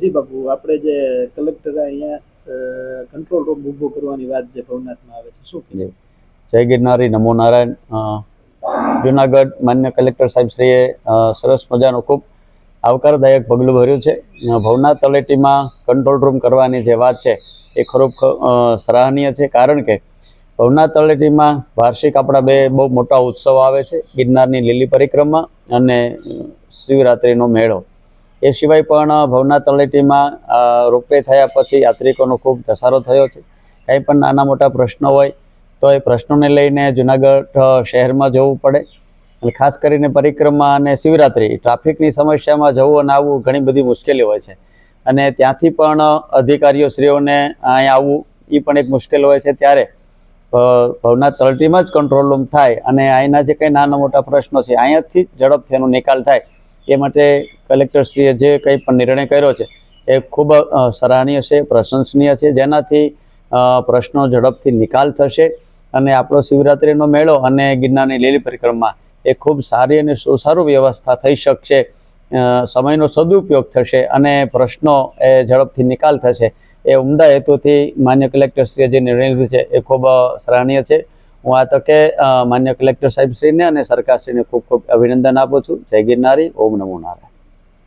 જી બાપુ, આપણે જે કલેક્ટરે અહીંયા કંટ્રોલ રૂમ ઊભો કરવાની વાત જે ભવનાથમાં આવે છે, શું કહેવાય જય ગિરનારી, નમો નારાયણ. જુનાગઢ માન્ય કલેક્ટર સાહેબશ્રીએ સરસ મજાનું ખૂબ આવકારદાયક પગલું ભર્યું છે. ભવનાથ તળેટીમાં કંટ્રોલ રૂમ કરવાની જે વાત છે, એ ખરેખર સરાહનીય છે. કારણ કે ભવનાથ તળેટીમાં વાર્ષિક આપણા બે બહુ મોટા ઉત્સવ આવે છે. ગિરનારની લીલી પરિક્રમા અને શિવરાત્રિનો મેળો. એ સિવાય પણ ભવનાથ તળેટીમાં રોપવે થયા પછી યાત્રિકોનો ખૂબ ધસારો થયો છે. કંઈ પણ નાના મોટા પ્રશ્નો હોય, તો એ પ્રશ્નોને લઈને જુનાગઢ શહેરમાં જવું પડે. અને ખાસ કરીને પરિક્રમા અને શિવરાત્રિ, ટ્રાફિકની સમસ્યામાં જવું અને આવવું ઘણી બધી મુશ્કેલી હોય છે. અને ત્યાંથી પણ અધિકારીઓ શ્રીઓને અહીંયા આવવું એ પણ એક મુશ્કેલ હોય છે. ત્યારે ભવનાથ તળટીમાં જ કંટ્રોલ રૂમ થાય અને અહીંના જે કંઈ નાના મોટા પ્રશ્નો છે, અહીંયાથી ઝડપથી એનો નિકાલ થાય. એ માટે કલેક્ટરશ્રીએ જે કંઈ પણ નિર્ણય કર્યો છે, એ ખૂબ સરાહનીય છે, પ્રશંસનીય છે. જેનાથી પ્રશ્નો ઝડપથી નિકાલ થશે અને આપણો શિવરાત્રિનો મેળો અને ગિરનારની લીલી પરિક્રમા એ ખૂબ સારી અને સુસારું વ્યવસ્થા થઈ શકશે. સમયનો સદુપયોગ થશે અને પ્રશ્નો એ ઝડપથી નિકાલ થશે. એ ઉમદા હેતુથી માન્ય કલેક્ટરશ્રીએ જે નિર્ણય લીધો છે, એ ખૂબ સરાહનીય છે. હું આ તકે માન્ય કલેક્ટર સાહેબશ્રીને અને સરકારશ્રીને ખૂબ ખૂબ અભિનંદન આપું છું. જય ગિરનારી. ઓમ નમો નારાયણ.